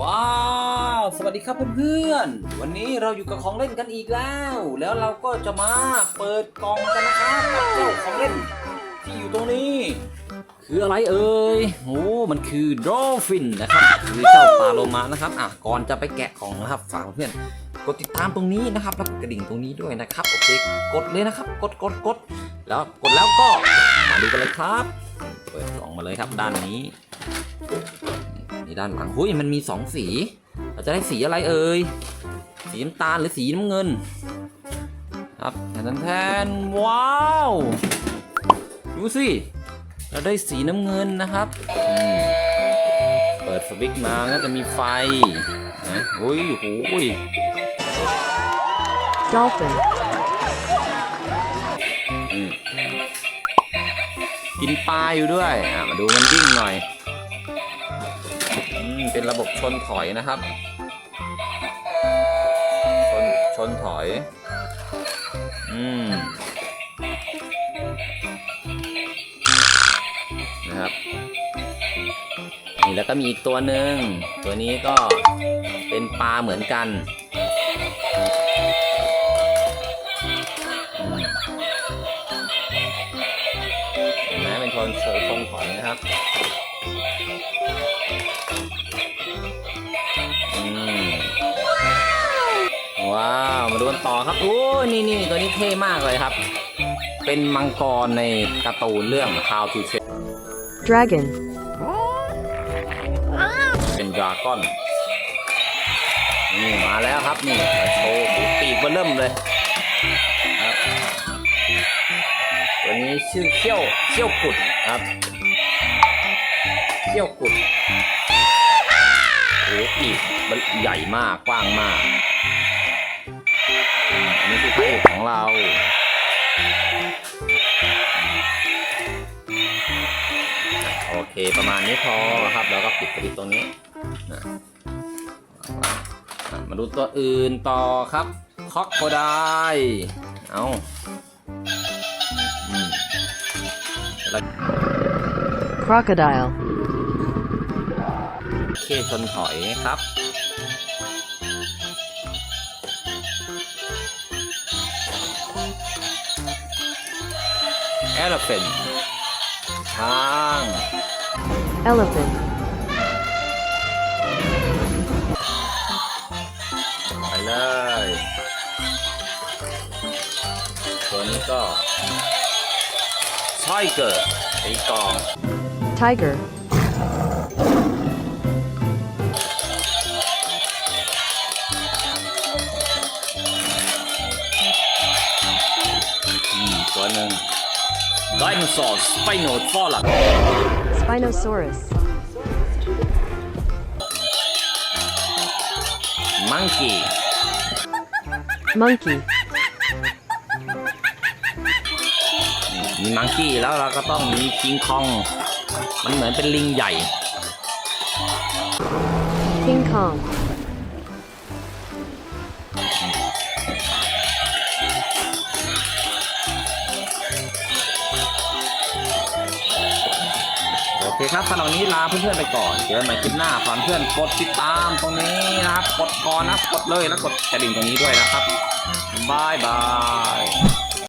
ว้าว สวัสดีครับเพื่อนๆ วันนี้เราอยู่กับของเล่นกันอีกแล้ว แล้วเราก็จะมาเปิดกล่องกันนะครับกับเจ้าของเล่นที่อยู่ตรงนี้ คืออะไรเอ่ยโอ้มันคือดอลฟินนะครับคือเจ้าปลาโลมานะครับอะก่อนจะไปแกะของนะครับฝากเพื่อนกดติดตามตรงนี้นะครับแล้วกดกระดิ่งตรงนี้ด้วยนะครับโอเคกดเลยนะครับกดกดกดแล้วกดแล้วก็มาดูกันเลยครับ เปิดกล่องมาเลยครับด้านนี้ นี่ด้านหลังหุ้ยมันมีสองสี เราจะได้สีอะไรเอ่ย สีน้ำตาลหรือสีน้ำเงิน ครับแทนแทนว้าว ดูสิ เราได้สีน้ำเงินนะครับอืมเปิดสวิตช์มาก็จะมีไฟนะอุ้ยโอ้ย Dolphin. อืมกินปลาอยู่ด้วย อะ มาดูมันวิ่งหน่อยอืม เป็นระบบชนถอยนะครับ ชนชนถอย อืมนะครับนี่แล้วก็มีอีกตัวหนึ่งตัวนี้ก็เป็นปลาเหมือนกันเห็นไหมเป็นชนเชยชนถอยนะครับ กันต่อครับ โอ้ยนี่นี่ตัวนี้เท่มากเลยครับ เป็นมังกรในการ์ตูนเรื่อง How to Train Dragon. เป็นดราก้อน นี่มาแล้วครับนี่มาโชว์หูปีกเบอร์เริ่มเลยครับตัวนี้ชื่อเขี้ยวเขี้ยวกุดครับเขี้ยวกุดโอ้ปีกมันใหญ่มากกว้างมาก โอเคประมาณนี้พอครับ แล้วก็ปิดสวิตช์ตรงนี้นะอะมาดูตัวอื่นต่อครับคอกโคไดเอาอืมแล้ว Crocodile. เคชนถอยครับ Elephant ช้าง Elephant. ไปเลยตัวนี้ก็ช้อยเกิดตีกลอง Tiger. อืมตัวหนึ่ง ไดโนเสาร์สไปโนฟอลัก Spinosaurus. มังกี้ Monkey. มีมังกี้แล้วเราก็ต้องมีคิงคอง มันเหมือนเป็นลิงใหญ่ King Kong. เคครับสำหรับวันนี้ลาเพื่อนๆไปก่อนเจอกันใหม่คลิปหน้าฝากเพื่อนกดติดตามตรงนี้นะครับ กดก่อนนะกดเลยแล้วกดกระดิ่งตรงนี้ด้วยนะครับบายบาย